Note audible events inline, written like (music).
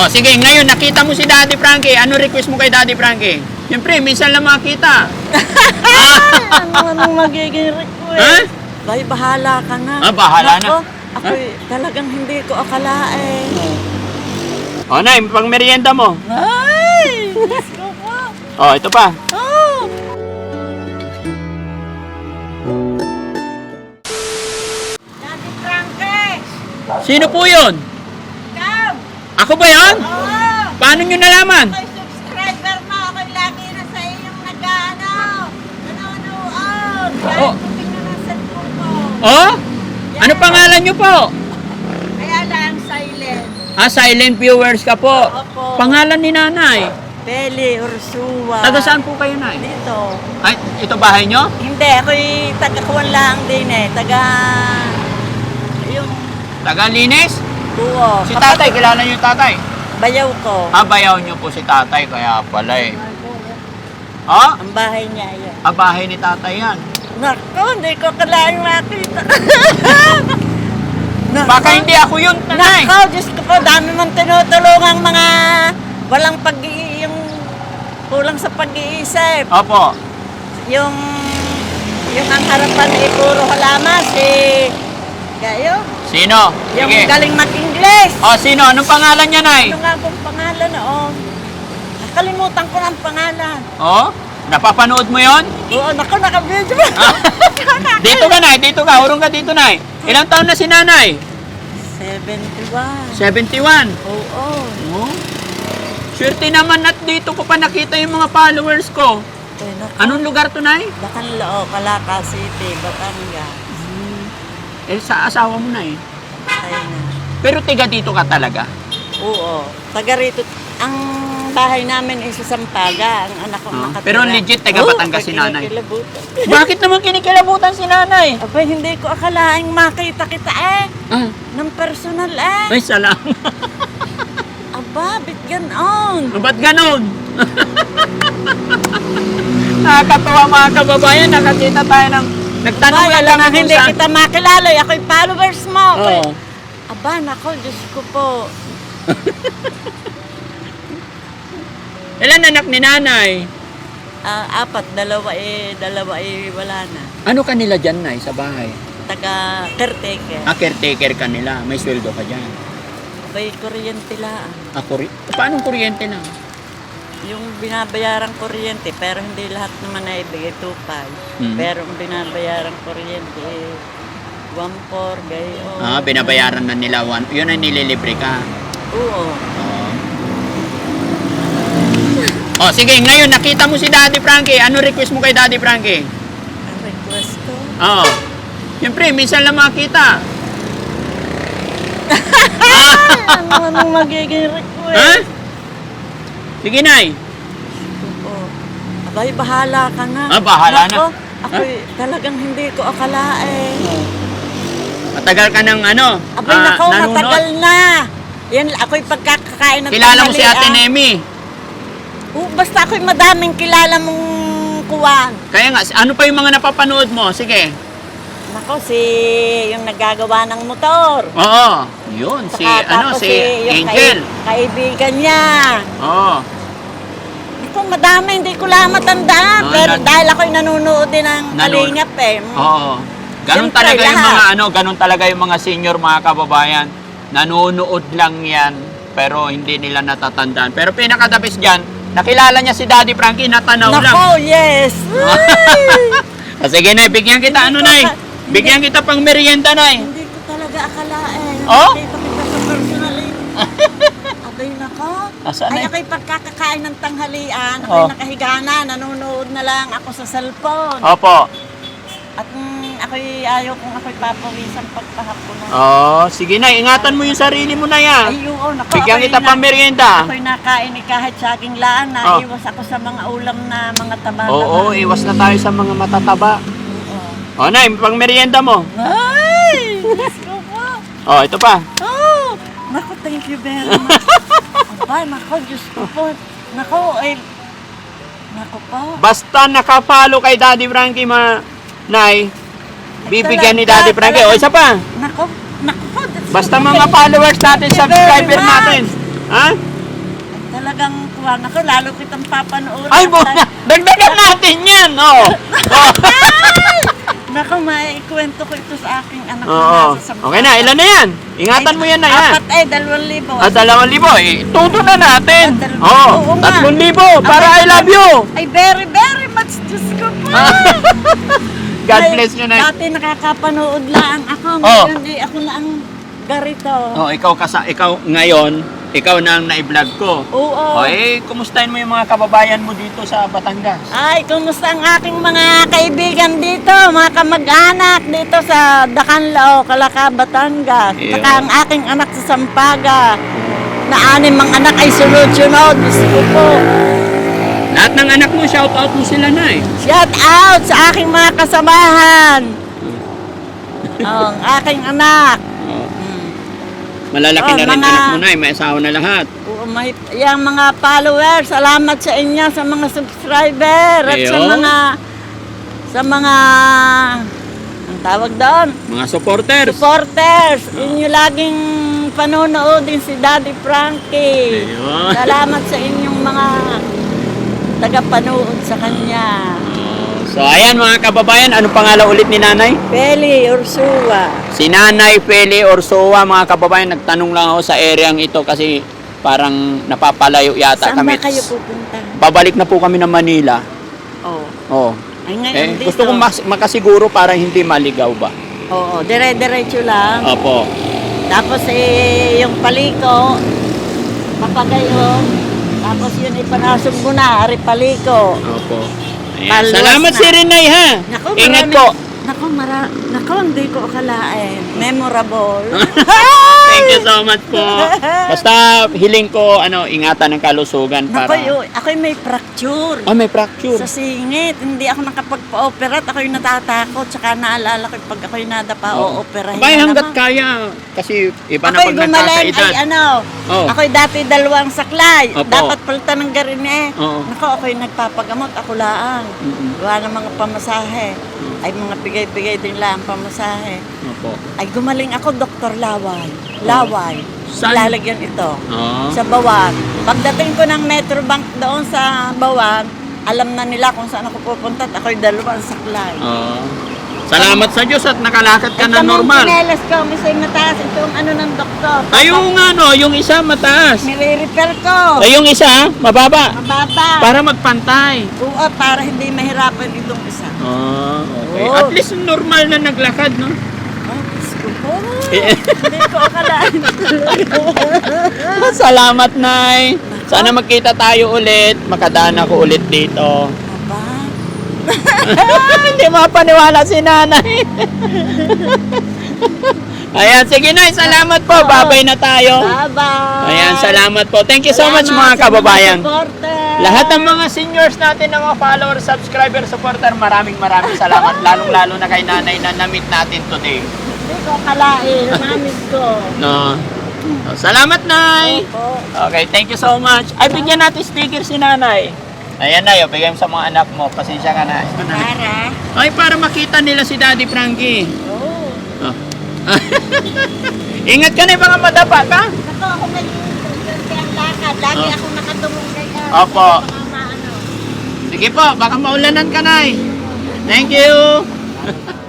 O sige, ngayon nakita mo si Daddy Frankie. Ano request mo kay Daddy Frankie? Siyempre, minsan lang makita. (laughs) ano anong magiging request? Ha? Bay, bahala ka na. Ah, bahala na. Nako, Ako'y talagang hindi ko akalain. O, Nay, pang merienda mo. Ay! O, ito pa. Oh! Daddy Frankie! Sino po yun? Ako ba yun? Oo! Paano nyo nalaman? Subscriber mo. Ako'y lagi na sa iyong nag-ano. Nanonood. Kahit Oh. oh. cellphone ko. O? Ano pangalan nyo po? Kaya lang silent. Ah, silent viewers ka po. Opo. Pangalan ni nanay. Beli Ursua. Taga saan po kayo, Nay? Dito. Ay, ito bahay nyo? Hindi, ako'y taga Kuwan lang din eh. Taga... Yung Taga Linis? Buo. Si tatay, kilala nyo yung tatay? Bayaw ko. Ah, bayaw nyo po si tatay, kaya pala eh. Ah, Ang bahay niya yun. ah bahay ni tatay yan. Naku, hindi ko kailangang makita. (laughs) Naku. Baka hindi ako yun, nanay. Nako, Diyos ko po, dami mong tinutulungang mga walang pag yung kulang sa pag-iisip. Opo. Yung yung ang harapan ay puro halaman si Gayo. Sino? Yung Sige. galing mag-Ingles. O, sino? Anong pangalan niya, Nay? Ano nga pong pangalan oh? Nakalimutan ko ng pangalan. O? Napapanood mo yon? Oo, (laughs) naku, naka-video? Dito ka, Nay. Dito ka. Urong ka dito, Nay. Ilang taon na si nanay? 71. 71. Oo. Oh? Swerte naman at dito ko pa nakita yung mga followers ko. Eh, naku. Anong lugar to, Nay? Bacanlao, Calaca City, Batangas. Eh, sa asawa mo na eh. Ay na. Pero tiga dito ka talaga. Oo. Taga rito. Ang bahay namin ay sa Sampaga. Ang anak ko Ah, nakatira. pero legit, taga Batangas si nanay. (laughs) Bakit naman kinikilabutan si nanay? Aba, hindi ko akalaing makita kita eh. Ah, Ng personal eh. ay, salam. Aba, bit ganon. Ba't ganon? (laughs) Nakakatawa mga kababayan, nakakita tayo ng... Nagtanong Aba, lang alam kami na hindi saan- kita makilala. Ako'y followers mo. Oo. Aba, nako, Diyos ko po. (laughs) Ilan anak ni nanay? Ah, apat, dalawa eh, dalawa eh, wala na. Ano kanila dyan, Nay, sa bahay? Taga caretaker. Ah, caretaker ka nila. May sweldo ka dyan. Abay, kuryente lang. Ah, kuri... Paano kuryente lang? Yung binabayarang kuryente, pero hindi lahat naman na ibigay 2.5. Mm. Pero ang binabayarang kuryente, eh, 1.4, gayon. Ah, binabayaran na nila. One, yun ang nililibre ka. Oo. Oo. Oh, sige, ngayon nakita mo si Daddy Frankie. Ano request mo kay Daddy Frankie? Ang request ko. Oo. Siyempre, minsan lang makita. ano (laughs) anong magiging request? Ha? Sige, Nay. Oo. Abay, bahala ka na. Ah, bahala na. Nako, Ako'y talagang hindi ko akalain. Matagal ka ng ano? Abay, ah, nako, nanonood. matagal na. Yan, ako'y pagkakakain ng Kilala mo si Ate tanghalian. Nemi. Oo, basta ako'y madaming kilala mong kuwan. Kaya nga, ano pa yung mga napapanood mo? Sige. Nako, si yung naggagawa ng motor. Oo. Yun, si, Saka ano, tapos si yung Angel. kai- kaibigan niya. Oo. Ako, madami, hindi ko lang matanda. Ah, pero dahil ako'y nanonood din ng Nanonood. Kalingap eh. Oo. Ganun Siyempre, talaga yung lahat. mga ano, ganun talaga yung mga senior mga kababayan. Nanonood lang yan, pero hindi nila natatandaan. Pero pinaka the best dyan, nakilala niya si Daddy Frankie, natanaw lang. Nako, yes. (laughs) Ah, sige na, bigyan kita, ano ka- Bigyan kita pang merienda nay. hindi ko talaga akalain. Oh? Nakita kita sa personally. (laughs) Abay, nako. Asan Ay, eh? ako'y pagkakakain ng tanghalian. Oh. Ako'y nakahiga na, nanonood na lang ako sa cellphone. Opo. At mm, ako'y ayaw kung ako'y papawisan pagpahapon na. Oh, sige na, ingatan mo yung sarili mo na yan. Ay, oo, nako. Bigyan ako'y kita na- pang merienda. Ako'y nakain ni kahit saging laan na Oh. iwas ako sa mga ulam na mga taba. Oo, iwas na tayo sa mga matataba. Oh, nay, pang merienda mo. Ay! Diyos ko po. Oh, ito pa. Oh! Naku, thank you very much. (laughs) Aba, naku, Diyos ko po. Naku, ay... Naku po. Basta naka-follow kay Daddy Frankie, ma... Nay, bibigyan ni Daddy Frankie. O, isa pa. Naku, naku po. Diyos ko Basta mga followers natin, subscriber natin. Ha? Talagang kuwan ako, lalo kitang papanood. Ay, mo Dagdagan natin yan, oh. oh. Naku, may kwento ko ito sa aking anak na Oo. nasa Sampagan. Okay na, ilan na yan? Ingatan mo yan na yan. Apat ay, dalawang libo. Ah, dalawang libo. Eh, tuto na natin. Ah, dalawang- Oo, Oo nga. tatlong libo. Para I love you. Ay, very, very much. Diyos ko po. (laughs) God Ay, bless you, Nay. Dati nakakapanood lang ako. Oh. Ngayon, di ako na ang garito. Oh, ikaw kasa ikaw ngayon, ikaw na ang na-vlog ko. Oh, Oo. eh, kumustahin mo yung mga kababayan mo dito sa Batangas? Ay, kumusta ang aking mga kaibigan dito, mga kamag-anak dito sa Dacanlao, Calaca, Batangas. Iyo. Saka ang aking anak sa Sampaga, na anim ang anak ay sunod-sunod. Gusto ko po. Lahat ng anak mo, shout out mo sila na eh. Shout out sa aking mga kasamahan. Oh, (laughs) ang aking anak. Oh, Hmm. malalaki Oh, na rin mga- anak mo na eh, may asawa na lahat. Oo, may, yung mga followers, salamat sa inyo, sa mga subscriber, at sa mga, sa mga, ang tawag doon, Mga supporters. supporters. Inyo laging panonood din si Daddy Frankie. Ayun. (laughs) Salamat sa inyong mga tagapanood sa kanya. Oh, so, ayan mga kababayan, ano pangalan ulit ni nanay? Peli Ursua. Si Nanay Feli Orsoa, mga kababayan, nagtanong lang ako sa areang ito kasi parang napapalayo yata Saan kami. ba kayo pupunta? Babalik na po kami ng Manila. Oh. Oh. Ay, ngayon Eh, dito. gusto kong mas- makasiguro para hindi maligaw ba? Oo, dire-diretso lang. Opo. Tapos eh, yung paliko, papagayon. Tapos yun ipanasok mo na, ari paliko. Opo. Ayan. Maluwas Salamat na. si Renay ha. Naku, Ingat marami- po. Naku, mara, naku, hindi ko akalain. Memorable. (laughs) Thank you so much po. (laughs) Basta hiling ko ano, ingatan ng kalusugan para yun, ako'y may fracture. Oh, may fracture. Sa singit, hindi ako nakapagpa-operat. Ako'y natatakot. Tsaka naalala ko pag ako'y nadapa, Oo. o-operahin Abay, na hanggat naman. kaya kasi iba na Ako'y pag nagkakaedad. ay ano, Oo. ako'y dati dalawang saklay. Opo. Dapat palitan ng garine. Oo. Naku, ako'y nagpapagamot, ako laang. Mm-mm. Gawa ng mga pamasahe. Ay mga bigay-bigay din lang pamasahe. Opo. Ay gumaling ako, Dr. Laway. Laway. Saan? Lalagyan ito. Oo. Sa Bawan. Pagdating ko ng Metro Bank doon sa Bawan, alam na nila kung saan ako pupunta at ako'y dalawang saklay. Oo. Salamat sa Diyos at nakalakad ka na normal. Chinelas ko, misay mataas. Ito ang ano ng doktor. Ay, yung ano, yung isa mataas. Nire-repair ko. Ay, yung isa, mababa. Mababa. Para magpantay. Oo, para hindi mahirapan itong isa. Oh, okay. Oo. At least normal na naglakad, no? Oh, Diyos ko po. (laughs) Hindi ko akalain. (laughs) Salamat, Nay. Sana magkita tayo ulit. Makadaan ako ulit dito. Aba. (laughs) Hindi mapaniwala si nanay. Ayan, sige Nay. Salamat po. Babay na tayo. Bye-bye. Ayan, salamat po. Thank you so much mga sa kababayan. supporter. Lahat ng mga seniors natin, ng mga followers, subscriber, supporter, maraming maraming salamat. Lalong-lalo na kay nanay na na-meet natin today. Hindi ko akalain. Namit ko. No. So, salamat, Nay. Opo. Okay, thank you so much. Ay, bigyan natin sticker si nanay. Ayan na, bigyan mo sa mga anak mo. Pasensya ka na. Ito na. Para. Ay, para makita nila si Daddy Frankie. Oo. Oh. Ingat ka na, baka madapa ka. Ako, ako may ang lakad. Lagi Oh. ako nakatungong kaya. Opo. Sige po, baka maulanan ka, Nay. Thank you. (laughs)